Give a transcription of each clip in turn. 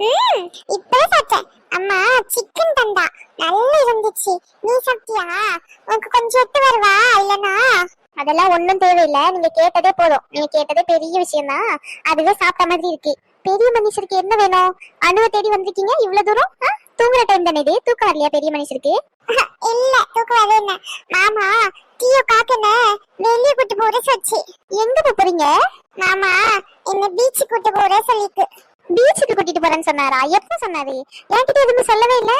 ம் இப்பவே சாப்பிட்டேன். அம்மா சிக்கன் தந்தா. நல்லா இருந்துச்சு. நீ சாப்பிட்டியா? உனக்கு கொஞ்சம் எடுத்து வருவா இல்லனா அதெல்லாம் ஒண்ணும் தேவையில்லை. நீங்க கேட்டதே போதும். நீங்க கேட்டதே பெரிய விஷயம் தான் அதுவே சாப்பிட்ட மாதிரி இருக்கு. பெரிய மனுஷருக்கு என்ன வேணும்? அணுவை தேடி வந்திருக்கீங்க? இவ்வளவு தூரம்? தூங்குற டைம் தானே இது? தூக்கம் வரலையா பெரிய மனுஷருக்கு? இல்ல தூக்கம் வரல என்ன மாமா டீயோ காக்கன வெளியே கூட்டு போற சொல்லிச்சு. எங்க போறீங்க? மாமா என்ன பீச் கூட்டு போற சொல்லிருக்கு பீச்சுக்கு கூட்டிட்டு போறேன்னு சொன்னாரா? எப்ப சொன்னாரு? என்கிட்ட எதுவுமே சொல்லவே இல்ல.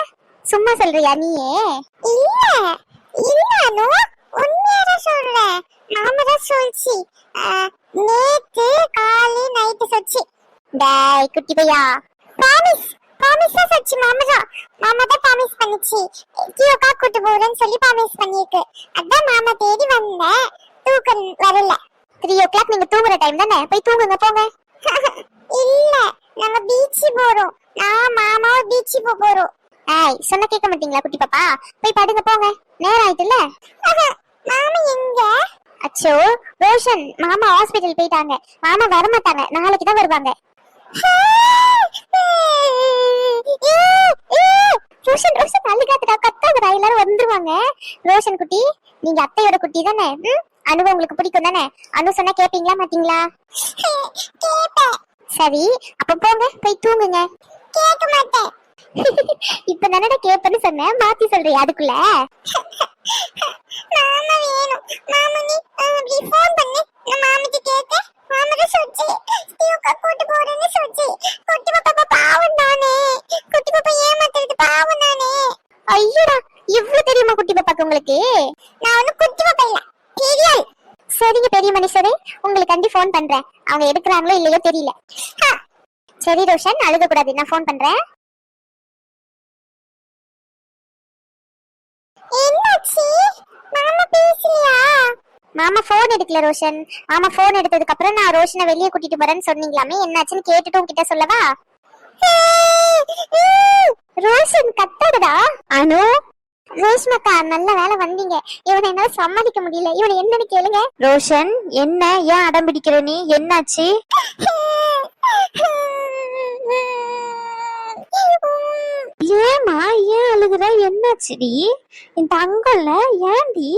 சும்மா சொல்றியா நீயே? இல்ல. இல்ல அனு. உண்மையாரா சொல்றேன். மாமா தான் சொல்லிச்சு நேத்து காலை நைட்டு சொல்லிச்சு டேய் குட்டி பையா. ப்ராமிஸ் ப்ராமிஸ் சொல்லிச்சு மாமா மாமா தான் ப்ராமிஸ் பண்ணுச்சு. கியோக்கா கூட்டு போறேன்னு சொல்லி ப்ராமிஸ் பண்ணிருக்கு. அதான் மாமா தேடி வந்தேன் தூக்கம் வரல. த்ரீ ஓ கிளாக் நீங்க தூங்குற டைம் தானே? போய் தூங்குங்க போங்க. இல்ல. நாங்க பீச் போறோம். நான் மாமாவும் பீச் போக போறோம். ஏய் சொன்ன கேட்க மாட்டீங்களா குட்டி பாப்பா? போய் படுங்க போங்க. நேரம் ஆயிட்டுல மாமா எங்க? அச்சோ ரோஷன் மாமா ஹாஸ்பிடல் போயிட்டாங்க. மாமா வர மாட்டாங்க நாளைக்கு தான் வருவாங்க. ரோஷன் ரோஷன் அழுகாதடா கத்தாதடா எல்லாரும் வந்துருவாங்க. ரோஷன் குட்டி நீங்க அத்தையோட குட்டி தானே? அனுபவம் உங்களுக்கு பிடிக்கும் தானே அனு சொன்னா கேப்பீங்களா மாட்டீங்களா? சரி அப்ப போங்க போய் தூங்குங்க. கேட்க மாட்டேன். இப்ப தானடா கேப்பன்னு சொன்னேன் மாத்தி சொல்றியா அதுக்குள்ள? மாமா வேணும். மாமா நீ அப்படி ஃபோன் பண்ணு. நான் மாமிக்கு கேட்க மாமா தான் சொல்லுச்சு ஸ்டீவுக்கா கூட்டு போறேன்னு சொல்லுச்சு குட்டி பாப்பா பாவம் தானே. குட்டி பாப்பா ஏமாத்துறது பாவம் தானே. ஐயோடா இவ்ளோ தெரியுமா குட்டி பாப்பாக்கு உங்களுக்கு? நான் ஒன்னும் குட்டி பாப்பா இல்ல பெரிய சரிங்க பெரிய மனுஷரே. உங்களுக்கு அண்டி ஃபோன் பண்றேன். அவங்க எடுக்கிறாங்களோ இல்லையோ தெரியல. சரி ரோஷன் அழுக கூடாது நான் ஃபோன் பண்றேன். என்னாச்சு? மாமா பேசலையா? மாமா ஃபோன் எடுக்கல ரோஷன். மாமா ஃபோன் எடுத்ததுக்கு அப்புறம் நான் ரோஷனை வெளியே கூட்டிட்டு போறேன்னு சொன்னீங்களாமே. என்னாச்சுன்னு கேட்டுட்டு உன்கிட்ட சொல்லவா? ரோஷன் கத்தாடுதா அனு ரேஷ்மக்கா நல்ல வேலை வந்தீங்க. இவனை என்னால சம்மதிக்க முடியல. இவனை என்னன்னு கேளுங்க. ரோஷன் என்ன? ஏன் அடம் பிடிக்கிற நீ? என்னாச்சு? ஏமா ஏன் அழுகுற? என்னாச்சுடி இந்த அங்கல்ல ஏன்டி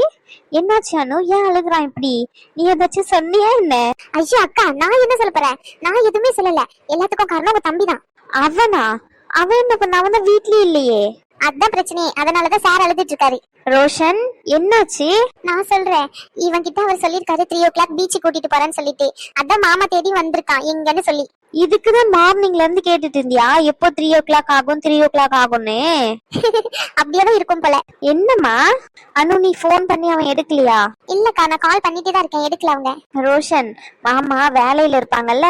என்னாச்சு அனு? ஏன் அழுகுறான் இப்படி? நீ ஏதாச்சும் சொன்னியா என்ன? ஐயோ அக்கா நான் என்ன சொல்ல போறேன்? நான் எதுவுமே சொல்லல. எல்லாத்துக்கும் காரணம் உங்க தம்பி தான் அவனா? அவன் என்ன பண்ண? அவன் வீட்லயே இல்லையே. அதான் பிரச்சனையே. அதனாலதான் சார் அழுதுட்டு இருக்காரு ரோஷன் என்னாச்சு? நான் சொல்றேன். இவன் கிட்ட அவர் சொல்லிருக்காரு த்ரீ ஓ கிளாக் பீச் கூட்டிட்டு போறேன்னு சொல்லிட்டு. அதான் மாமா தேடி வந்திருக்கான் எங்கன்னு சொல்லி. இதுக்குதான் மார்னிங்ல இருந்து கேட்டுட்டு இருந்தியா? எப்போ த்ரீ ஓ கிளாக் ஆகும் த்ரீ ஓ கிளாக் ஆகும்னு? அப்படியே தான் இருக்கும் போல. என்னம்மா? அனு நீ ஃபோன் பண்ணி அவன் எடுக்கலையா? இல்லக்கா நான் கால் பண்ணிட்டே தான் இருக்கேன். எடுக்கல அவங்க. ரோஷன் மாமா வேலையில இருப்பாங்கல்ல?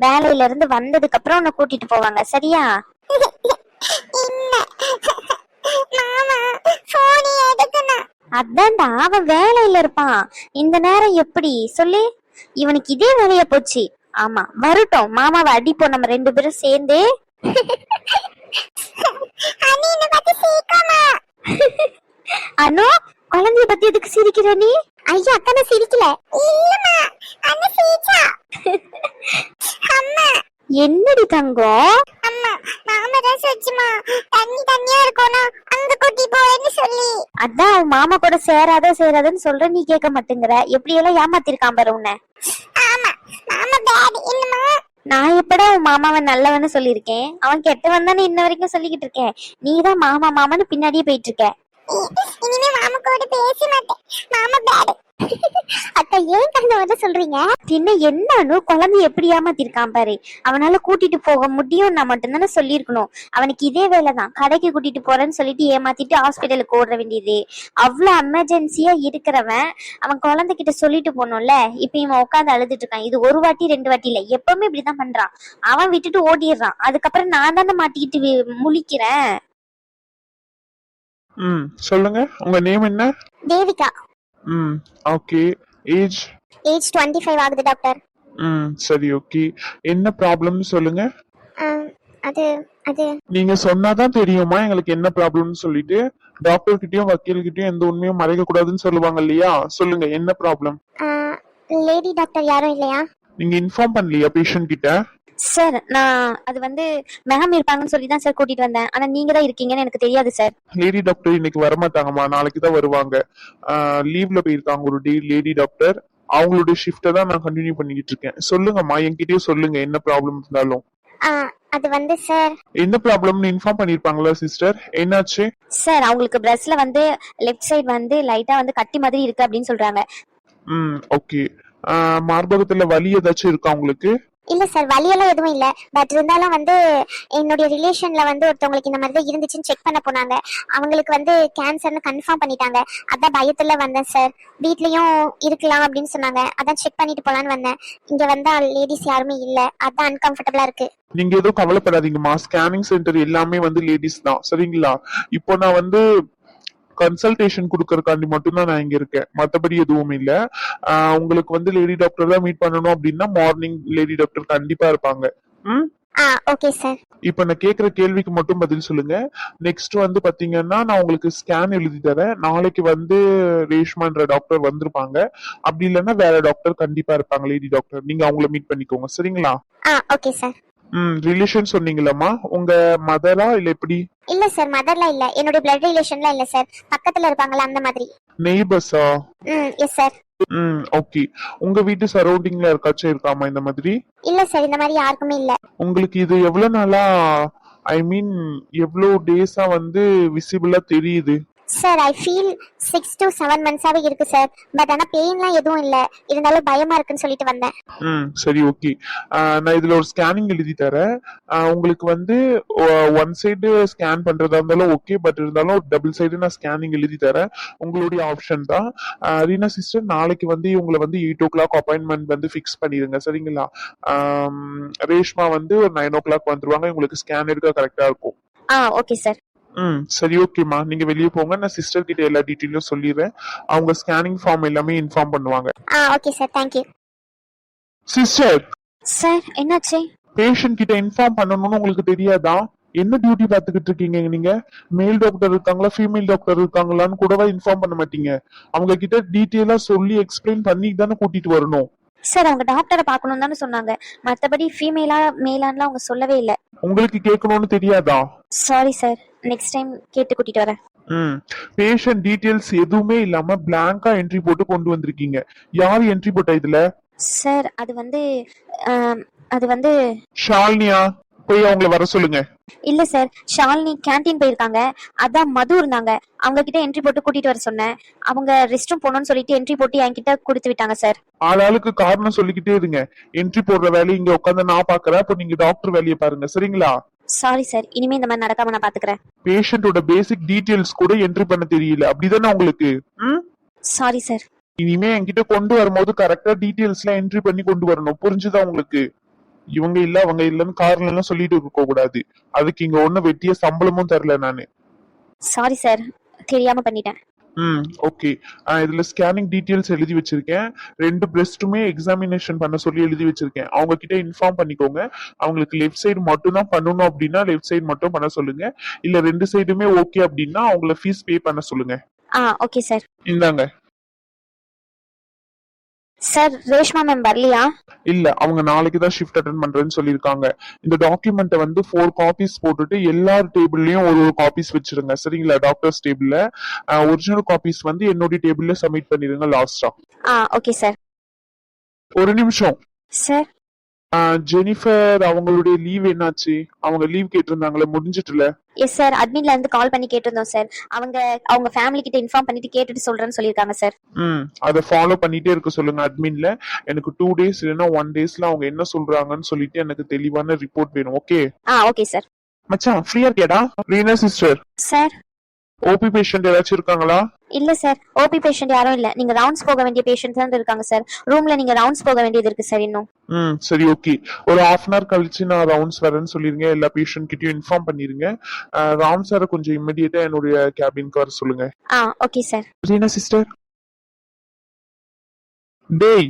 வேலையில இருந்து வந்ததுக்கு அப்புறம் உன்னை கூட்டிட்டு போவாங்க சரியா? அதான்டா அவன் வேலையில இருப்பான். இந்த நேரம் எப்படி? சொல்லு. இவனுக்கு இதே வேலையா போச்சு. ஆமா வரட்டும். மாமாவை அடிப்போம். நம்ம ரெண்டு பேரும் சேர்ந்து. அனு குழந்தைய பத்தி எதுக்கு சிரிக்கிற நீ? ஐயா அக்கா நான் சிரிக்கல. என்னடி தங்கம்? தான் தண்ணி தண்ணியா இருக்கணும் அங்க கூட்டி போறேன்னு சொல்லி. அதான் அவன் மாமா கூட சேராத சேராதன்னு சொல்ற நீ கேட்க மாட்டேங்கிற. எப்படி எல்லாம் ஏமாத்திருக்கான் பாரு உன்னை. ஆமா மாமா பேட் என்னமா. நான் எப்படா உன் மாமாவை நல்லவன்னு சொல்லியிருக்கேன்? அவன் கெட்டவன் தானே இன்ன வரைக்கும் சொல்லிக்கிட்டு இருக்கேன். நீ தான் மாமா மாமான்னு பின்னாடியே போயிட்டு இருக்க. இனிமே மாமா கூட பேச மாட்டேன். மாமா பேட் அக்கா ஏன் கண்ணு வந்து சொல்றீங்க? பின்ன என்னன்னு குழந்தை எப்படி ஏமாத்திருக்கான் பாரு. அவனால கூட்டிட்டு போக முடியும்னா மட்டும்தானே சொல்லியிருக்கணும். அவனுக்கு இதே வேலைதான். கடைக்கு கூட்டிட்டு போறேன்னு சொல்லிட்டு ஏமாத்திட்டு ஹாஸ்பிட்டலுக்கு ஓட வேண்டியது. அவ்வளோ எமர்ஜென்சியா இருக்கிறவன். அவன் குழந்தைகிட்ட சொல்லிட்டு போகணும்ல இப்ப இவன் உட்காந்து அழுதுட்டு இருக்கான். இது ஒரு வாட்டி ரெண்டு வாட்டி இல்ல. எப்பவுமே இப்படிதான் பண்றான். அவன் விட்டுட்டு ஓடிடுறான். அதுக்கப்புறம் நான் தானே மாட்டிக்கிட்டு முழிக்கிறேன். ம். சொல்லுங்க. உங்க நேம் என்ன? தேவிகா. ம். Okay age age twenty five ஆகுது டாக்டர் ம். சரி ஓகே என்ன ப்ராப்ளம்னு சொல்லுங்க. அது அது. நீங்க சொன்னாதான் தெரியுமா எங்களுக்கு என்ன ப்ராப்ளம்னு சொல்லிட்டு? டாக்டர் கிட்டயும் வக்கீல் கிட்டயும் எந்த உண்மையும் மறைக்க கூடாதுன்னு சொல்லுவாங்க இல்லையா? சொல்லுங்க என்ன ப்ராப்ளம் லேடி டாக்டர் யாரும் இல்லையா? நீங்க இன்ஃபார்ம் பண்ணலையா பேஷண்ட் கிட்ட? சார் நான் அது வந்து மேம் இருப்பாங்கன்னு சொல்லி தான் சார் கூட்டிட்டு வந்தேன். ஆனா நீங்க தான் இருக்கீங்கன்னு எனக்கு தெரியாது சார் லேடி டாக்டர் இன்னைக்கு வரமாட்டாங்கம்மா. நாளைக்கு தான் வருவாங்க லீவ்ல போயிருக்காங்க ஒரு டே லேடி டாக்டர் அவங்களுடைய ஷிஃப்ட்டை தான் நான் கண்டினியூ பண்ணிக்கிட்டு இருக்கேன். சொல்லுங்கம்மா. என்கிட்டயும் சொல்லுங்க. என்ன ப்ராப்ளம் இருந்தாலும். அது வந்து சார் என்ன ப்ராப்ளம்னு இன்ஃபார்ம் பண்ணிருப்பாங்களா சிஸ்டர் என்னாச்சு? சார் அவங்களுக்கு பிரஸ்ட்ல வந்து லெஃப்ட் சைடு வந்து லைட்டா வந்து கட்டி மாதிரி இருக்கு அப்படின்னு சொல்றாங்க. ம் ஓகே மார்பகத்துல வலி ஏதாச்சும் இருக்கா உங்களுக்கு? இல்ல சார் வலியெல்லாம் எதுவும் இல்ல. பட் இருந்தாலும் வந்து என்னுடைய ரிலேஷன்ல வந்து ஒருத்தவங்களுக்கு இந்த மாதிரி தான் இருந்துச்சுன்னு செக் பண்ண போனாங்க. அவங்களுக்கு வந்து கேன்சர்னு கன்ஃபார்ம் பண்ணிட்டாங்க. அதான் பயத்துல வந்தேன் சார் வீட்லயும் இருக்கலாம் அப்படின்னு சொன்னாங்க. அதான் செக் பண்ணிட்டு போலான்னு வந்தேன். இங்க வந்தா லேடிஸ் யாருமே இல்ல. அதான் அன்கம்ஃபர்டபுளா இருக்கு. நீங்க எதுவும் கவலைப்படாதீங்கம்மா. ஸ்கேனிங் சென்டர் எல்லாமே வந்து லேடிஸ் தான். சரிங்களா? இப்போ நான் வந்து கன்சல்டேஷன் கொடுக்கறதுக்காண்டி மட்டும்தான் நான் இங்க இருக்கேன். மத்தபடி எதுவும் இல்ல. உங்களுக்கு வந்து லேடி டாக்டர் தான் மீட் பண்ணணும் அப்படின்னா மார்னிங் லேடி டாக்டர் கண்டிப்பா இருப்பாங்க. ம்? ஓகே சார் இப்ப நான் கேக்குற கேள்விக்கு மட்டும் பதில் சொல்லுங்க. நெக்ஸ்ட் வந்து பாத்தீங்கன்னா நான் உங்களுக்கு ஸ்கேன் எழுதி தரேன். நாளைக்கு வந்து ரேஷ்மான்ற டாக்டர் வந்திருப்பாங்க. அப்படி இல்லைன்னா வேற டாக்டர் கண்டிப்பா இருப்பாங்க லேடி டாக்டர் நீங்க அவங்கள மீட் பண்ணிக்கோங்க. சரிங்களா? ஓகே சார் ம் ரிலேஷன் சொன்னீங்களம்மா? உங்க மதரா இல்ல எப்படி? இல்ல சார் மதர்ல இல்ல. என்னுடைய பிளட் ரிலேஷன்ல இல்ல சார் பக்கத்துல இருப்பாங்களா அந்த மாதிரி. நெய்பர்ஸா ம் எஸ் சார் ம் ஓகே உங்க வீட்டு சரௌண்டிங்ல யாருக்காச்சும் இருக்காமா இந்த மாதிரி? இல்ல சார் இந்த மாதிரி யாருக்குமே இல்ல. உங்களுக்கு இது எவ்வளவு நாளா ஐ மீன் எவ்வளவு டேஸா வந்து விசிபிளா தெரியுது? Sir I feel six to seven மந்த்ஸாவே இருக்கு சார் பட் ஆனா பெயின்லாம் எதுவும் இல்ல. இருந்தாலும் பயமா இருக்குன்னு சொல்லிட்டு வந்தேன். ம் சரி ஓகே. நான் இதுல ஒரு ஸ்கேனிங் எழுதி தரேன். ஆஹ் உங்களுக்கு வந்து ஒன் சைடு ஸ்கேன் பண்றதா இருந்தாலும் ஓகே பட் இருந்தாலும் டபுள் சைடு நான் ஸ்கேனிங் எழுதி தரேன். உங்களுடைய ஆப்ஷன் தான். ஆஹ் ரீனா சிஸ்டர் நாளைக்கு வந்து இவங்களை வந்து எயிட் ஓ கிளாக் அப்பாயின்மெண்ட் வந்து ஃபிக்ஸ் பண்ணிடுங்க சரிங்களா? ஆம், ரேஷ்மா வந்து ஒரு நைன் ஓ கிளாக் வந்துருவாங்க. உங்களுக்கு ஸ்கேன் எடுக்க கரெக்டா இருக்கும். ஆ ஓகே சார் ம். சரி ஓகேம்மா நீங்க வெளியே போங்க. நான் சிஸ்டர் கிட்ட எல்லா டீட்டெயிலும் சொல்லிடுறேன். அவங்க ஸ்கேனிங் ஃபார்ம் எல்லாமே இன்ஃபார்ம் பண்ணுவாங்க. ஆ okay sir thank you sister sir என்னாச்சு? பேஷண்ட் கிட்ட இன்ஃபார்ம் பண்ணணும்னு உங்களுக்கு தெரியாதா? என்ன டியூட்டி பார்த்துக்கிட்டு இருக்கீங்க நீங்க? மேல் டாக்டர் இருக்காங்களா? ஃபீமேல் டாக்டர் இருக்காங்களான்னு கூடவா இன்ஃபார்ம் பண்ண மாட்டீங்க? அவங்க கிட்ட டீட்டெயிலா சொல்லி எக்ஸ்பிளைன் பண்ணி தானே கூட்டிட்டு வரணும். சார் அவங்க டாக்டரை பார்க்கணும் தானே சொன்னாங்க. மத்தபடி ஃபீமேலா மேலான்லாம் அவங்க சொல்லவே இல்லை. உங்களுக்கு கேட்கணும்னு தெரியாதா? சாரி சார் நெக்ஸ்ட் டைம் கேட்டு கூட்டிட்டு வரேன். ம். பேஷண்ட் டீட்டெயில்ஸ் எதுவுமே இல்லாம பிளாங்கா என்ட்ரி போட்டு கொண்டு வந்திருக்கீங்க. யார் என்ட்ரி போட்டா இதுல? சார் அது வந்து ஆம், அது வந்து ஷாலினியா? போய் அவங்கள வர சொல்லுங்க. இல்ல சார் ஷாலினி கேண்டீன் போயிருக்காங்க. அதான் மது இருந்தாங்க. அவங்க கிட்ட என்ட்ரி போட்டு கூட்டிட்டு வர சொன்னேன். அவங்க ரெஸ்ட் ரூம் போகணும்னு சொல்லிட்டு என்ட்ரி போட்டு என்கிட்ட கொடுத்து விட்டாங்க சார். ஆளாளுக்கு காரணம் சொல்லிக்கிட்டே இருங்க. என்ட்ரி போடுற வேலையை இங்க உட்காந்து நான் பாக்குறேன். அப்ப நீங்க டாக்டர் வேலையை பாருங்க. சரிங்களா? சாரி சார் இனிமே இந்த மாதிரி நடக்காம நான் பாத்துக்கிறேன். பேஷண்டோட பேசிக் டீடைல்ஸ் கூட என்ட்ரி பண்ண தெரியல. அப்படிதானே உங்களுக்கு? ம்? Sorry sir. இனிமே என்கிட்ட கொண்டு வரும்போது கரெக்டா டீடைல்ஸ் எல்லாம் என்ட்ரி பண்ணி கொண்டு வரணும். புரிஞ்சுதா உங்களுக்கு? இவங்க இல்ல அவங்க இல்லன்னு காரணம் எல்லாம் சொல்லிட்டு இருக்க கூடாது. அதுக்கு இங்க ஒண்ணு வெட்டிய சம்பளமும் தரல நானு. சாரி சார் தெரியாம பண்ணிட்டேன். ம் ஓகே இதுல ஸ்கேனிங் டீடைல்ஸ் எழுதி வச்சிருக்கேன். ரெண்டு பிரஸ்ட்டுமே எக்ஸாமினேஷன் பண்ண சொல்லி எழுதி வச்சிருக்கேன். அவங்க கிட்ட இன்ஃபார்ம் பண்ணிக்கோங்க. அவங்களுக்கு லெஃப்ட் சைடு மட்டும் தான் பண்ணணும் அப்படின்னா லெஃப்ட் சைடு மட்டும் பண்ண சொல்லுங்க. இல்ல ரெண்டு சைடுமே ஓகே அப்படின்னா அவங்கள ஃபீஸ் பே பண்ண சொல்லுங்க. ஆ ஓகே சார் இந்தாங்க. சார் ரேஷ்மா மேம் வரலையா? இல்ல அவங்க நாளைக்கு தான் ஷிஃப்ட் அட்டன் பண்றேன்னு சொல்லியிருக்காங்க. இந்த டாக்குமெண்ட்டை வந்து ஃபோர் காப்பீஸ் போட்டுட்டு எல்லார் டேபிள்லயும் ஒரு ஒரு காப்பீஸ் வச்சிருங்க. சரிங்களா டாக்டர்ஸ் டேபிள்ல ஒரிஜினல் காப்பீஸ் வந்து என்னுடைய டேபிள்ல சப்மிட் பண்ணிருங்க லாஸ்டா ஆ. ஓகே சார் ஒரு நிமிஷம். சார் ஜெனிஃபர் அவங்களுடைய லீவ் என்னாச்சு? அவங்க லீவ் கேட்டிருந்தாங்களே முடிஞ்சிட்டுல? எஸ் சார் அட்மின்ல இருந்து கால் பண்ணி கேட்டிருந்தோம் சார் அவங்க அவங்க ஃபேமிலி கிட்ட இன்ஃபார்ம் பண்ணிட்டு கேட்டுட்டு சொல்றேன்னு சொல்லியிருக்காங்க சார் ம். அதை ஃபாலோ பண்ணிட்டே இருக்க சொல்லுங்க அட்மின்ல எனக்கு டூ டேஸ் இல்லைன்னா ஒன் டேஸ்ல அவங்க என்ன சொல்றாங்கன்னு சொல்லிட்டு எனக்கு தெளிவான ரிப்போர்ட் வேணும் ஓகே ஆ ஓகே சார் மச்சான் ஃப்ரீயா இருக்கியாடா? Reena sister sir OP patient ஏதாச்சும் இருக்காங்களா? இல்ல சார் ஓபி பேஷண்ட் யாரும் இல்ல. நீங்க ரவுண்ட்ஸ் போக வேண்டிய பேஷண்ட் தான் இருக்காங்க சார் ரூம்ல நீங்க ரவுண்ட்ஸ் போக வேண்டியது இருக்கு சார் இன்னும். ம் சரி ஓகே ஒரு ஹாஃப் அன் ஹவர் கழிச்சு நான் ரவுண்ட்ஸ் வரேன்னு சொல்லிருங்க. எல்லா பேஷண்ட் கிட்டயும் இன்ஃபார்ம் பண்ணிருங்க. ராம் சாரை கொஞ்சம் இமிடியேட்டா என்னுடைய கேபினுக்கு வர சொல்லுங்க. ஆ ஓகே சார் ரீனா சிஸ்டர் டேய்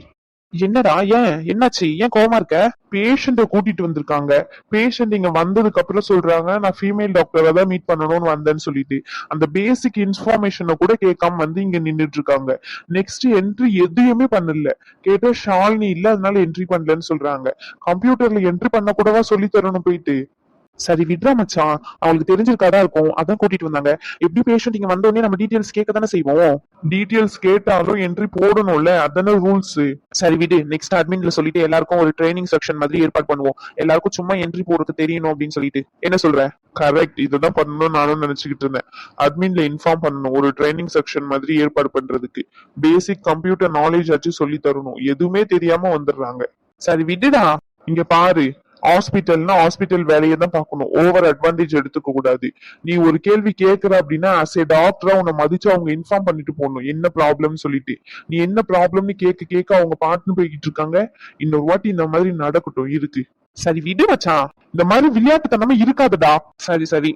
என்னடா ஏன்? என்னாச்சு? ஏன் கோவமா இருக்க? பேஷண்ட கூட்டிட்டு வந்திருக்காங்க. பேஷண்ட் இங்க வந்ததுக்கு அப்புறம் சொல்றாங்க நான் ஃபீமேல் டாக்டரை தான் மீட் பண்ணணும்னு வந்தேன்னு சொல்லிட்டு. அந்த பேசிக் இன்ஃபர்மேஷனை கூட கேட்காம வந்து இங்க நின்றுட்டு இருக்காங்க. நெக்ஸ்ட் என்ட்ரி எதுவுமே பண்ணல. கேட்டா ஷாலினி இல்ல அதனால என்ட்ரி பண்ணலன்னு சொல்றாங்க. கம்ப்யூட்டர்ல என்ட்ரி பண்ண கூடவா சொல்லி தரணும் போயிட்டு? சரி விட்ரா மச்சான். அவளுக்கு தெரிஞ்சிருக்காதா இருக்கும். அதான் கூட்டிட்டு வந்தாங்க. எப்படி பேஷண்ட் இங்க வந்த உடனே நம்ம டீடைல்ஸ் கேட்க தானே செய்வோம்? டீடைல்ஸ் கேட்டாலும் என்ட்ரி போடணும்ல. அதான ரூல்ஸ் சரி விடு. நெக்ஸ்ட் அட்மின்ல சொல்லிட்டு எல்லாருக்கும் ஒரு ட்ரைனிங் செக்ஷன் மாதிரி ஏற்பாடு பண்ணுவோம். எல்லாருக்கும் சும்மா என்ட்ரி போடுறது தெரியணும் அப்படின்னு சொல்லிட்டு. என்ன சொல்ற? கரெக்ட் இதுதான் பண்ணணும்னு நானும் நினைச்சுக்கிட்டு இருந்தேன். அட்மின்ல இன்ஃபார்ம் பண்ணணும். ஒரு ட்ரைனிங் செக்ஷன் மாதிரி ஏற்பாடு பண்றதுக்கு. பேசிக் கம்ப்யூட்டர் நாலேஜ் ஆச்சு சொல்லி தரணும். எதுவுமே தெரியாம வந்துடுறாங்க. சரி விடுடா. இங்க பாரு. ஹாஸ்பிட்டல்னா ஹாஸ்பிட்டல் வேலையை தான் பார்க்கணும். ஓவர் அட்வான்டேஜ் எடுத்துக்க கூடாது. நீ ஒரு கேள்வி கேட்கற அப்படின்னா அஸ் ஏ டாக்டரா உன்னை மதிச்சு அவங்க இன்ஃபார்ம் பண்ணிட்டு போகணும். என்ன ப்ராப்ளம்னு சொல்லிட்டு. நீ என்ன ப்ராப்ளம்னு கேட்க கேட்க அவங்க பாட்டுன்னு போய்கிட்டு இருக்காங்க. இன்னொரு வாட்டி இந்த மாதிரி நடக்கட்டும். இருக்கு. சரி விடு மச்சான். இந்த மாதிரி விளையாட்டுத்தனமா இருக்காதுடா. சரி சரி.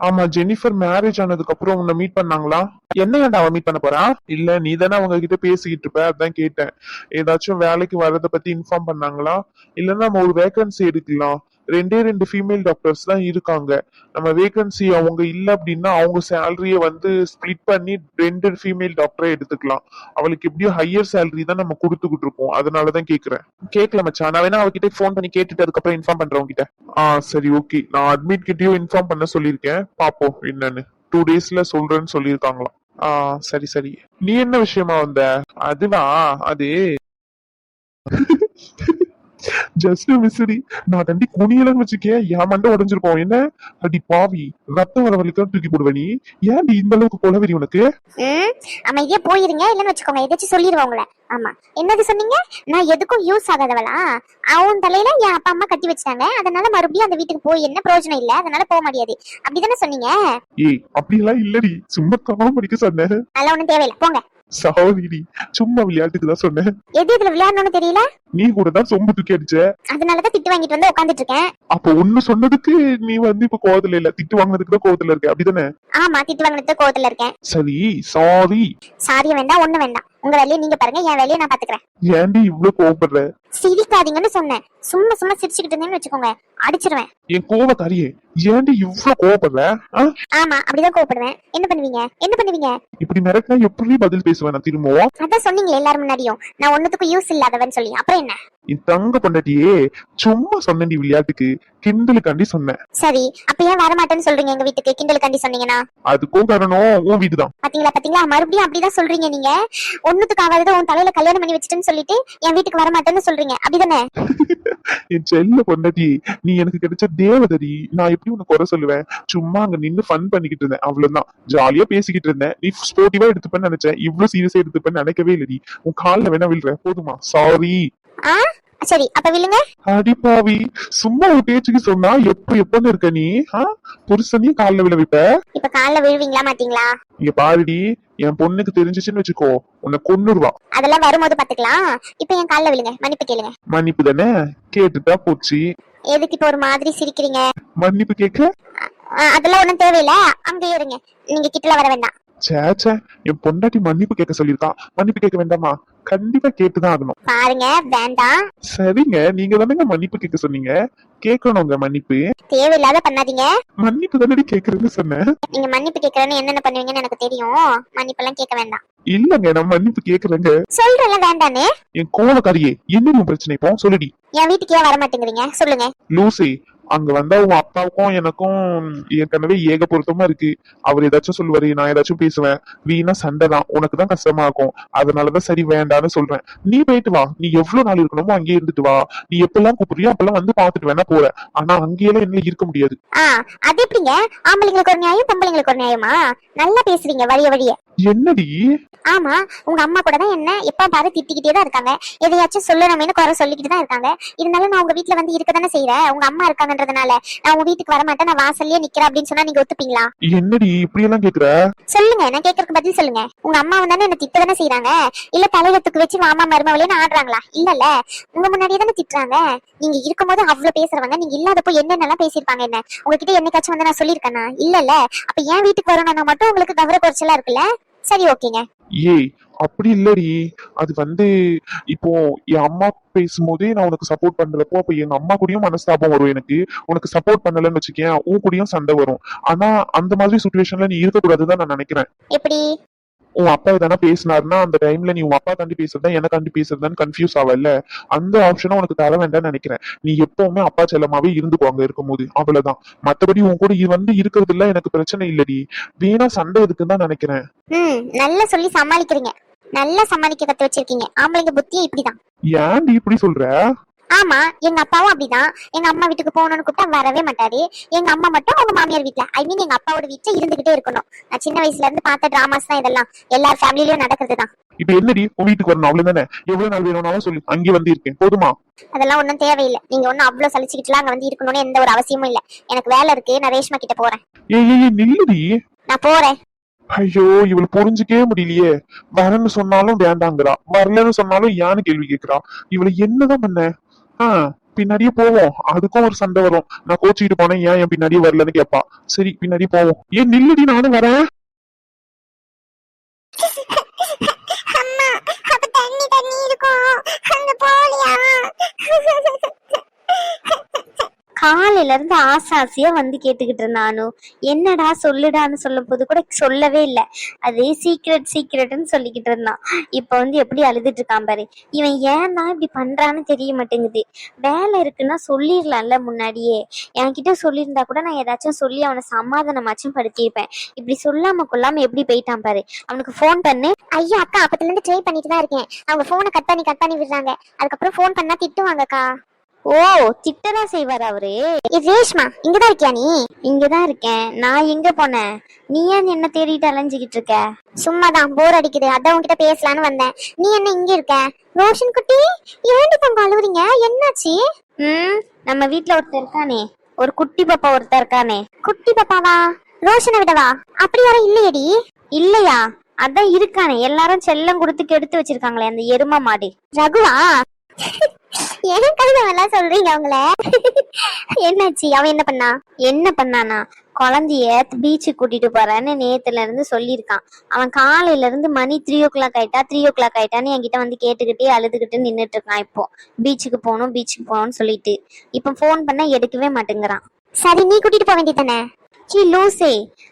ஆமா ஜெனிஃபர் மேரேஜ் ஆனதுக்கு அப்புறம் உன்னை மீட் பண்ணாங்களா? என்ன ஏன்டா அவன் மீட் பண்ண போறா? இல்ல நீ தானே அவங்க கிட்ட பேசிக்கிட்டு இருப்ப? அதான் கேட்டேன். ஏதாச்சும் வேலைக்கு வர்றத பத்தி இன்ஃபார்ம் பண்ணாங்களா? இல்லன்னா நம்ம ஒரு வேகன்சி எடுக்கலாம். ரெண்டே ரெண்டு ஃபீமேல் டாக்டர்ஸ் தான் இருக்காங்க. நம்ம வேகன்சி அவங்க இல்லை அப்படின்னா அவங்க சேலரியை வந்து ஸ்ப்ளிட் பண்ணி ரெண்டு ஃபீமேல் டாக்டரே எடுத்துக்கலாம். அவளுக்கு எப்படியும் ஹையர் சேலரி தான் நம்ம கொடுத்துக்கிட்டு இருக்கோம். அதனாலதான் கேட்குறேன் கேட்கல மச்சான். நான் வேணா அவகிட்ட ஃபோன் பண்ணி கேட்டுட்டு அதுக்கப்புறம் இன்ஃபார்ம் பண்ணுறேன் உங்ககிட்ட ஆ சரி ஓகே நான் அட்மிட் கிட்டேயும் இன்ஃபார்ம் பண்ண சொல்லியிருக்கேன். பார்ப்போம் என்னன்னு. டூ டேஸ்ல சொல்றேன்னு சொல்லியிருக்காங்களாம். ஆ சரி சரி. நீ என்ன விஷயமா வந்த? அதுவா? அது. ஜஸ்ட் மிஸ்டி நான் தண்டி குனியலன்னு வச்சுக்கே என் மண்டை உடஞ்சிருக்கோம். என்ன? அடி பாவி. ரத்தம் வர தூக்கி போடுவ நீ ஏன்டி இந்த அளவுக்கு கொலவெறி உனக்கு? ம்? அமைதியா போயிருங்க. இல்லைன்னு வச்சுக்கோங்க. ஏதாச்சும் சொல்லிடுவோம் உங்களை. ஆமா. என்னது சொன்னீங்க? நான் எதுக்கும் யூஸ் ஆகாதவளா? அவன் தலையில என் அப்பா அம்மா கட்டி வச்சிட்டாங்க அதனால மறுபடியும் அந்த வீட்டுக்கு போய் என்ன பிரயோஜனம் இல்ல? அதனால போக முடியாது. அப்படிதானே சொன்னீங்க? ஏய் அப்படிலாம் இல்லடி. சும்மா காமெடிக்கு சொன்னேன். அதெல்லாம் ஒண்ணும் தேவையில்லை. போங்க. சாரிடி சும்மா விளையாட்டுக்கு தான் சொன்னேன். எது இதுல விளையாடணும்னு தெரியல? நீ கூட தான் சொம்பு தூக்கி அடிச்ச. அதனாலதான் திட்டு வாங்கிட்டு வந்து உட்காந்துட்டு இருக்கேன் அப்ப ஒண்ணு சொன்னதுக்கு நீ வந்து இப்ப கோவத்துல இல்ல. திட்டு வாங்கினதுக்கு தான் கோவத்துல இருக்க. அப்படிதானே? ஆமா திட்டு வாங்கினது கோவத்துல இருக்கேன். சரி சாரி சாரியும் வேண்டாம் ஒண்ணும் வேண்டாம். உங்க வேலையை நீங்க பாருங்க. என் வேலையை நான் பாத்துக்கிறேன். ஏன்டி இவ்ளோ கோவப்படுற? சிரிக்காதீங்கன்னு சொன்னேன். சும்மா சும்மா சிரிச்சுக்கிட்டு இருந்தேன்னு வச்சுக்கோங்க. அடிச்சிருவேன். என் கோவக்காரியே ஏன்டி இவ்ளோ கோவப்படுற? ஆமா அப்படிதான் கோவப்படுவேன். என்ன பண்ணுவீங்க? என்ன பண்ணுவீங்க? இப்படி மிரட்டினா எப்படி பதில் பேசுவேன் நான் திரும்பவும்? அதான் சொன்னீங்களே எல்லாரும் முன்னாடியும். நான் ஒன்னுத்துக்கும் யூஸ் இல்லாதவன் சொல்லி. அப்புறம் என்ன? என் தங்க பொண்டாட்டியே சும்மா சொன்னேன்டி விளையாட்டுக்கு கிண்டலுக்காண்டி சொன்னேன். சரி அப்ப ஏன் வர மாட்டேன்னு சொல்றீங்க எங்க வீட்டுக்கு? கிண்டலுக்காண்டி சொன்னீங்கன்னா? அதுக்கும் காரணம் உன் வீடுதான். பாத்தீங்களா பாத்தீங்களா? மறுபடியும் அப்படிதான் சொல்றீங்க நீங்க. ஒண்ணுத்துக்கு ஆகாததை உன் தலையில கல்யாணம் பண்ணி வச்சுட்டுன்னு சொல்லிட்டு என் வீட்டுக்கு வர மாட்டேன்னு சொல்றீங்க. அப்படிதானே? என் செல்ல பொண்டாட்டி நீ எனக்கு கிடைச்ச தேவதடி நான் எப்படி உன்னை குறை சொல்லுவேன்? சும்மா அங்க நின்னு ஃபன் பண்ணிக்கிட்டு இருந்தேன். அவ்வளவுதான். ஜாலியா பேசிக்கிட்டு இருந்தேன். நீ ஸ்போர்ட்டிவா எடுத்துப்பேன்னு நினைச்சேன். இவ்வளவு சீரியஸா எடுத்துப்பேன்னு நினைக்கவே இல்லடி. உன் கால்ல வேணா விழுற போதுமா? சாரி சரி அப்ப வில்லுங்க அடிப்பாவி சும்மா ஒரு பேச்சுக்கு சொன்னா எப்ப எப்பன்னு இருக்க நீ? புருஷனையும் கால்ல விழ விட்ட இப்ப காலைல விழுவீங்களா மாட்டீங்களா? இங்க பாருடி. என் பொண்ணுக்கு தெரிஞ்சிச்சுன்னு வச்சுக்கோ உன்னை கொன்னுருவா அதெல்லாம் வரும்போது பாத்துக்கலாம் இப்ப என் கால்ல விழுங்க. மன்னிப்பு கேளுங்க. மன்னிப்பு தானே? கேட்டுட்டா போச்சு. எதுக்கு இப்ப ஒரு மாதிரி சிரிக்கிறீங்க? மன்னிப்பு கேட்க? ஆ, அதெல்லாம் ஒண்ணும் தேவையில்ல. அங்கேயே இருங்க. நீங்க கிட்டல வர வேண்டாம். சேச்சே என் பொண்டாட்டி மன்னிப்பு கேட்க சொல்லியிருக்கா. மன்னிப்பு கேட்க வேண்டாமா? கண்டிப்பா கேட்டுதான் ஆகணும். பாருங்க வேண்டாம். சரிங்க நீங்க தானேங்க மன்னிப்பு கேட்க சொன்னீங்க? கேட்கணுங்க மன்னிப்பு. தேவையில்லாத பண்ணாதீங்க. மன்னிப்பு தானடி கேக்குறேன்னு சொன்னேன். நீங்க மன்னிப்பு கேட்கறேன்னு என்னென்ன பண்ணுவீங்கன்னு எனக்கு தெரியும். மன்னிப்பு எல்லாம் கேட்க வேண்டாம். இல்லங்க நான் மன்னிப்பு கேக்குறேங்க சொல்றேன்ல வேண்டான்னு. என் கோவக்காரியே என்ன பிரச்சனை இப்போ? சொல்லுடி. என் வீட்டுக்கு வர மாட்டேங்கிறீங்க சொல்லுங்க. லூசி அங்க வந்தா உன் அப்பாவுக்கும் எனக்கும் ஏற்கனவே ஏக பொருத்தமா இருக்கு. அவர் ஏதாச்சும் சொல்லுவாரு நான் ஏதாச்சும் பேசுவேன். வீணா சண்டை தான். உனக்கு தான் கஷ்டமா இருக்கும். அதனாலதான் சரி வேண்டான்னு சொல்றேன். நீ போயிட்டு வா. நீ எவ்வளவு நாள் இருக்கணுமோ அங்கேயே இருந்துட்டு வா. நீ எப்பெல்லாம் கூப்பிடுறியோ அப்பெல்லாம் வந்து பாத்துட்டு வேணா போற. ஆனா அங்கேயெல்லாம் என்ன இருக்க முடியாது. அது எப்படிங்க? ஆம்பளைங்களுக்கு ஒரு நியாயம் பொம்பளைங்களுக்கு ஒரு நியாயமா? நல்லா பேசுறீங்க வழிய வழிய. என்னடி? ஆமா உங்க அம்மா கூட தான் என்ன? எப்ப பாரு திட்டிக்கிட்டே தான் இருக்காங்க. எதையாச்சும் சொல்லணுமேனு குறை சொல்லிக்கிட்டு தான் இருக்காங்க. இருந்தாலும் நான் உங்க வீட்ல வந்து இருக்க தானே செய்யறேன் உங்க அம்மா இருக்காங்கன்றதுனால நான் உங்க வீட்டுக்கு வர மாட்டேன் நான் வாசல்லயே நிக்கிறேன் அப்படின்னு சொன்னா நீங்க ஒத்துப்பீங்களா? என்னடி இப்படி எல்லாம் கேக்குற? சொல்லுங்க நான் கேட்கறதுக்கு பதில் சொல்லுங்க. உங்க அம்மா தானே என்ன திட்ட தானே செய்யறாங்க இல்ல தலையிலத்துக்கு வச்சு மாமா மருமவளேன்னு ஆடுறாங்களா? இல்லல்ல. உங்க முன்னாடியே தானே திட்டுறாங்க. நீங்க இருக்கும்போது அவ்வளவு பேசுறவங்க நீங்க இல்லாதப்போ என்னென்னலாம் பேசியிருப்பாங்க என்ன? உங்ககிட்ட என்னைக்காச்சும் வந்து நான் சொல்லியிருக்கேனா? இல்லல்ல. அப்ப ஏன் வீட்டுக்கு வரணும்னா மட்டும் உங்களுக்கு கவர குறைச்சலா இருக்குல்ல? சரி ஓகேங்க. ஏய் அப்படி இல்லடி. அது வந்து இப்போ என் அம்மா பேசும்போதே நான் உனக்கு சப்போர்ட் பண்றப்போ அப்ப எங்க அம்மா கூடயும் மனஸ்தாபம் வரும் எனக்கு. உனக்கு சப்போர்ட் பண்ணலன்னு வச்சுக்கேன் உன் கூடயும் சண்டை வரும். ஆனா அந்த மாதிரி சுச்சுவேஷன்ல நீ இருக்கக்கூடாதுதான் நான் நினைக்கிறேன். எப்படி? உன் அப்பா எதனா பேசினாருன்னா அந்த டைம்ல நீ உன் அப்பா தாண்டி பேசுறதா எனக்காண்டி பேசுறதான்னு கன்ஃபியூஸ் ஆகல அந்த ஆப்ஷனை உனக்கு தர வேண்டாம்னு நினைக்கிறேன். நீ எப்பவுமே அப்பா செல்லமாவே இருந்துக்கோ அங்க இருக்கும்போது. அவ்வளவுதான். மத்தபடி உன் கூட வந்து இருக்கிறதுல எனக்கு பிரச்சனை இல்லடி. வீணா சண்டை இருக்குன்னு தான் நினைக்கிறேன். நல்லா சொல்லி சமாளிக்கிறீங்க. நல்லா சமாளிக்க கத்து வச்சிருக்கீங்க. ஆம்பளைங்க புத்தியே இப்படிதான். ஏன்டி இப்படி சொல்ற? ஆமா எங்க அப்பாவும் அப்படிதான். எங்க அம்மா வீட்டுக்கு போகணும்னு கூப்பிட்டா வரவே மாட்டாரு. எங்க அம்மா மட்டும் அவங்க மாமியார் வீட்ல. ஐ மீன் எங்க அப்பாவோட வீட்டுல இருந்துகிட்டே இருக்கணும். நான் சின்ன வயசுல இருந்து பார்த்த டிராமாஸ் தான் இதெல்லாம். எல்லார் ஃபேமிலிலயும் நடக்கிறது தான் இப்ப என்னடி? உன் வீட்டுக்கு வரணும் அவ்வளவுதானே எவ்வளவு நாள் வேணும்னாலும் சொல்லு. அங்கே வந்து இருக்கேன். போதுமா? அதெல்லாம் ஒன்றும் தேவையில்லை. நீங்க ஒன்றும் அவ்வளோ சலிச்சுக்கிட்டுலாம் அங்க வந்து இருக்கணும்னு எந்த ஒரு அவசியமும் இல்ல. எனக்கு வேலை இருக்கு. நான் ரேஷ்மா கிட்ட போறேன். ஏய் ஏய் ஏய், நில்லுடி. நான் போறேன். ஐயோ இவள் புரிஞ்சுக்கவே முடியலையே. வரன்னு சொன்னாலும் வேண்டாங்கிறா. வரலன்னு சொன்னாலும் ஏன்னு கேள்வி கேட்கிறா. இவளை என்னதான் பண்ண? ஆ பின்னாடியே போவோம். அதுக்கும் ஒரு சண்டை வரும். நான் கோச்சிக்கிட்டு போனேன் ஏன் என் பின்னாடியே வரலன்னு கேட்பா. சரி பின்னாடியே போவோம். ஏன் நில்லுடி நானும் வரேன் அம்மா அப்ப தண்ணி தண்ணி இருக்கும் அங்க போலியா காலையில இருந்து ஆசை வந்து கேட்டுக்கிட்டு இருந்தானு என்னடா சொல்லுடான்னு சொல்லும் போது கூட சொல்லவே இல்லை. அது சீக்ரெட் சீக்ரெட்னு சொல்லிக்கிட்டு இருந்தான் இப்ப வந்து எப்படி அழுதுட்டு இருக்கான் பாரு. இவன் ஏன் தான் இப்படி பண்றான்னு தெரிய மாட்டேங்குது. வேலை இருக்குன்னா சொல்லிடலாம்ல முன்னாடியே. என்கிட்ட சொல்லியிருந்தா கூட நான் ஏதாச்சும் சொல்லி அவனை சமாதானமாச்சும் படுத்தியிருப்பேன். இப்படி சொல்லாம கொள்ளாம எப்படி போயிட்டான் பாரு. அவனுக்கு ஃபோன் பண்ணு. ஐயா அக்கா அப்பத்துல இருந்து ட்ரை பண்ணிட்டு தான் இருக்கேன். அவங்க போனை கட் பண்ணி கட் பண்ணி விடுறாங்க. அதுக்கப்புறம் ஃபோன் பண்ணா திட்டுவாங்கக்கா. ஓ திட்டதான் செய்வார் அவரு? ரேஷ்மா இங்கதான் இருக்கியா நீ? இங்கதான் இருக்கேன். நான் எங்க போனேன்? நீ ஏன் என்ன தேடிட்டு அலைஞ்சுகிட்டு இருக்க? சும்மாதான் போர் அடிக்குது. அதான் உன்கிட்ட பேசலான்னு வந்தேன். நீ என்ன இங்க இருக்க? ரோஷன் குட்டி ஏன்டி தங்க அழுவுறீங்க? என்னாச்சு? ம் நம்ம வீட்ல ஒருத்தர் இருக்கானே. ஒரு குட்டி பாப்பா ஒருத்தர் இருக்கானே. குட்டி பாப்பாவா? ரோஷனை விடவா? அப்படி யாரும் இல்லையடி? இல்லையா? அதான் இருக்கானே. எல்லாரும் செல்லம் கொடுத்து கெடுத்து வச்சிருக்காங்களே அந்த எரும மாடு. ரகுவா? ஏன் கழுத எல்லாம் சொல்றீங்க அவங்கள? என்னாச்சு? அவன் என்ன பண்ணா? என்ன பண்ணானா? குழந்தைய பீச்சுக்கு கூட்டிட்டு போறேன்னு நேத்துல இருந்து சொல்லியிருக்கான். அவன் காலையில இருந்து மணி த்ரீ ஓ கிளாக் ஆயிட்டா த்ரீ ஓ கிளாக் ஆயிட்டான்னு என்கிட்ட வந்து கேட்டுக்கிட்டே அழுதுகிட்டு நின்னுட்டு இருக்கான் இப்போ பீச்சுக்கு போகணும் பீச்சுக்கு போகணும்னு சொல்லிட்டு. இப்போ ஃபோன் பண்ணா எடுக்கவே மாட்டேங்கிறான். சரி நீ கூட்டிட்டு போக வேண்டியதானே சீ லூசே.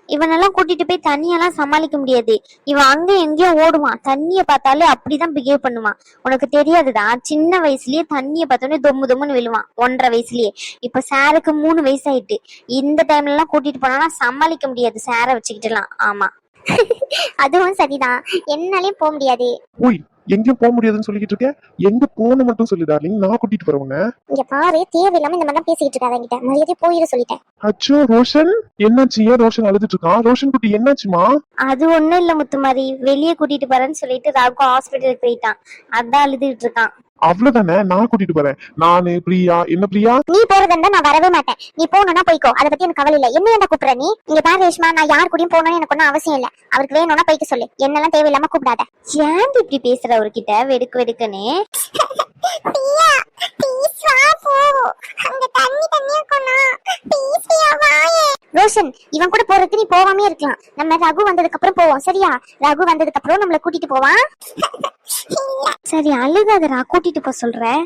இவனெல்லாம் கூட்டிட்டு போய் தண்ணியெல்லாம் சமாளிக்க முடியாது. இவன் அங்க எங்கேயோ ஓடுவான். தண்ணிய பார்த்தாலே அப்படிதான் பிஹேவ் பண்ணுவான். உனக்கு தெரியாதுடா. சின்ன வயசுலயே தண்ணிய பார்த்தோன்னே தொம்மு தொம்முன்னு விழுவான். ஒன்றரை வயசுலயே. இப்ப சாருக்கு மூணு வயசாயிட்டு. இந்த டைம்ல எல்லாம் கூட்டிட்டு போனா சமாளிக்க முடியாது சாரை வச்சுக்கிட்டுலாம். ஆமா. அதுவும் சரிதான். என்னாலயும் போக முடியாது. ஓய் எங்கேயும் போக முடியாதுன்னு சொல்லிக்கிட்டு இருக்க? எங்க போன மட்டும் சொல்லு டார்லிங் நான் கூட்டிட்டு உன்னை. இங்க பாரு தேவையில்லாம இந்த மாதிரிலாம் பேசிக்கிட்டு இருக்காத என்கிட்ட. மரியாதை போயிட சொல்லிட்டேன். அச்சோ ரோஷன்? என்னாச்சு? ஏன் ரோஷன் அழுதுட்டு இருக்கான் ரோஷன் குட்டி என்னாச்சுமா? அது ஒண்ணும் இல்ல முத்துமாரி. வெளியே கூட்டிட்டு போறேன்னு சொல்லிட்டு ராகு ஹாஸ்பிட்டலுக்கு போயிட்டான். அதான் அழுதுகிட்டு இருக்கான். அவ்வளவுதானே? நான் கூட்டிட்டு போறேன். நானு பிரியா என்ன பிரியா? நீ போறதா நான் வரவே மாட்டேன். நீ போகணும்னா போய்க்கோ. அதை பத்தி எனக்கு கவலை இல்ல. என்ன என்ன கூப்பிடுற நீ? இங்க பாரு ரேஷ்மா நான் யார் கூடயும் போகணும்னு எனக்கு ஒன்றும் அவசியம் இல்ல. அவருக்கு வேணும்னா போய்க்க சொல்லு. என்னெல்லாம் தேவையில்லாம கூப்பிடாத. ஏன் இப்படி பேசுற அவர்கிட்ட? வெடுக்கு வெடுக்குன்னு. பிரியா ப்ளீஸ் வா போ. அங்க தண்ணி தண்ணியா கொண்டா ப்ளீஸ் ரோஷன் இவன் கூட போறதுக்கு நீ போகாமே இருக்கலாம். நம்ம ரகு வந்ததுக்கு அப்புறம் போவோம் சரியா? ரகு வந்ததுக்கு அப்புறம் நம்மள கூட்டிட்டு போவான். சரி அழுகாதடா கூட்டிட்டு போக சொல்றேன்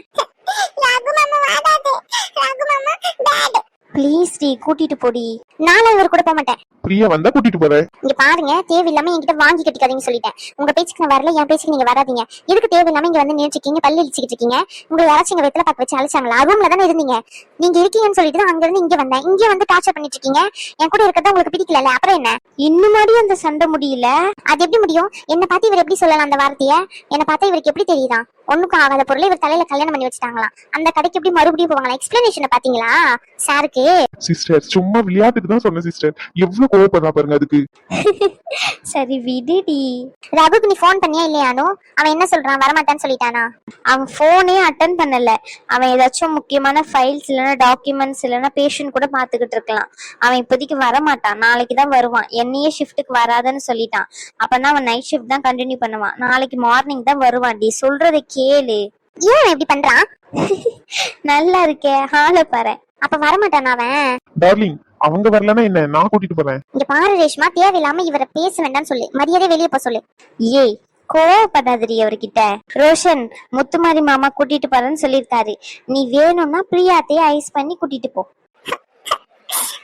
ரகு மாமா வாடாதே ரகு மாமா பேட் ப்ளீஸ் டி கூட்டிட்டு போடி. நானும் இவர் கூட போக மாட்டேன். பிரியா வந்தா கூட்டிட்டு போறேன் இங்க பாருங்க தேவையில்லாம என்கிட்ட வாங்கி கட்டிக்காதீங்கன்னு சொல்லிட்டேன். உங்க பேச்சுக்கு நான் வரல என் பேச்சுக்கு நீங்க வராதீங்க. எதுக்கு தேவையில்லாம இங்க வந்து நினைச்சிருக்கீங்க பல்லு இழிச்சுக்கிட்டு இருக்கீங்க? உங்களை யாராச்சும் எங்க வெத்தல பார்க்க வச்சு அழைச்சாங்களா? ரூம்ல தானே இருந்தீங்க. நீங்க இருக்கீங்கன்னு சொல்லிட்டு தான் அங்க இருந்து இங்க வந்தேன். இங்க வந்து டார்ச்சர் பண்ணிட்டு இருக்கீங்க. என் கூட இருக்கிறதா உங்களுக்கு பிடிக்கல அப்புறம் என்ன? இன்னுமாடி அந்த சண்டை முடியல. அது எப்படி முடியும்? என்ன பார்த்து இவர் எப்படி சொல்லலாம் அந்த வார்த்தைய? என்ன பார்த்தா இவருக்கு எப்படி தெரியுதா? ஒண்ணுக்கும் ஆகாத பொருளை இவர் தலையில கல்யாணம் பண்ணி வச்சுட்டாங்களாம். அந்த கடைக்கு எப்படி மறுபடியும் போவாங்களா எக்ஸ்பிளனேஷனை பாத்தீங்களா? சாருக்கு? சிஸ்டர் சும்மா விளையாட்டுக்கு தான் சொன்னேன் சிஸ்டர் எவ்வளவு கோவப்படுறா பாருங்க அதுக்கு. சரி விடுடி ரகுக்கு நீ ஃபோன் பண்ணியா இல்லையானோ அவன் என்ன சொல்றான்? வரமாட்டான்னு சொல்லிட்டானா? அவன் ஃபோனே அட்டன் பண்ணல. அவன் ஏதாச்சும் முக்கியமான ஃபைல்ஸ் இல்லைன்னா டாக்குமெண்ட்ஸ் இல்லைன்னா பேஷண்ட் கூட பாத்துக்கிட்டு இருக்கலாம். அவன் இப்போதைக்கு வர மாட்டான் நாளைக்கு தான் வருவான். என்னையே ஷிஃப்ட்டுக்கு வராதன்னு சொல்லிட்டான். அப்பதான் அவன் நைட் ஷிஃப்ட் தான் கண்டினியூ பண்ணுவான். நாளைக்கு மார்னிங் தான் வருவான் டி. சொல்றதை கேளு. ஏன் இப்படி பண்றான்? நல்லா இருக்கே. ஹால பாரு. அப்ப வரமாட்டானா அவன்? டார்லிங் அவங்க வரலன்னா என்ன? நான் கூட்டிட்டு போறேன். இங்க பாரு ரேஷ்மா தேவையில்லாம இவரை பேச வேண்டாம்னு சொல்லு. மரியாதை வெளியே போக சொல்லு. ஏய் கோவப்படாதடி அவர்கிட்ட. ரோஷன் முத்துமாரி மாமா கூட்டிட்டு போறேன்னு சொல்லியிருக்காரு. நீ வேணும்னா பிரியாத்தையே ஐஸ் பண்ணி கூட்டிட்டு போ.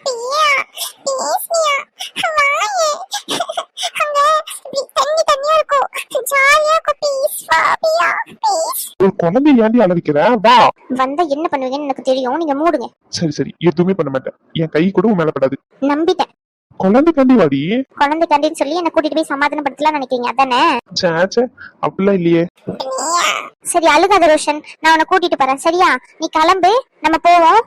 பிரியா ஒரு குழந்தை ஏண்டி அளவிக்கிற வா. வந்தா என்ன பண்ணுவீங்கன்னு எனக்கு தெரியும். நீங்க மூடுங்க. சரி சரி. எதுவுமே பண்ண மாட்டேன். என் கை கூட உன் மேல படாது. நம்பிட்டேன். குழந்தை கண்டி வாடி. குழந்தை கண்டின்னு சொல்லி என்ன கூட்டிட்டு போய் சமாதானப்படுத்தலாம் நினைக்கிறீங்க அதானே? சே சே. அப்படிலாம் இல்லையே. சரி அழுகாத ரோஷன். நான் உன்னை கூட்டிட்டு போறேன். சரியா? நீ கிளம்பு. நம்ம போவோம்.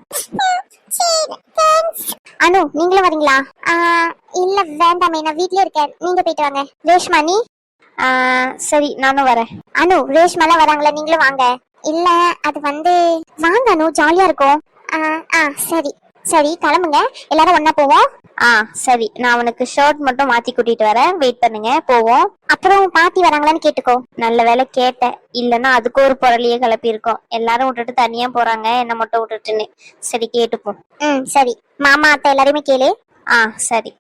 அனு நீங்களும் வரீங்களா? ஆ, இல்ல வேண்டாமே நான் வீட்லயே இருக்கேன். நீங்க போயிட்டு வாங்க. ரேஷ்மா நீ? சரி நானும் வரேன். அனு ரேஷ்மாலாம் வராங்களா நீங்களும் வாங்க. இல்ல அது வந்து வாங்க அனு ஜாலியா இருக்கும். ஆ, ஆ சரி. சரி கிளம்புங்க. எல்லாரும் ஒன்னா போவோம்? ஆ சரி. நான் அவனுக்கு ஷர்ட் மட்டும் மாத்தி கூட்டிட்டு வரேன். வெயிட் பண்ணுங்க போவோம். அப்புறம் பாட்டி வராங்களான்னு கேட்டுக்கோ. நல்ல வேலை கேட்டேன். இல்லைன்னா அதுக்கு ஒரு பொருளையே கிளப்பி இருக்கோம் எல்லாரும் விட்டுட்டு தனியா போறாங்க. என்ன மட்டும் விட்டுட்டுன்னு. சரி கேட்டுப்போம் ம் சரி. மாமா அத்தை எல்லாரையுமே கேளு. ஆ சரி.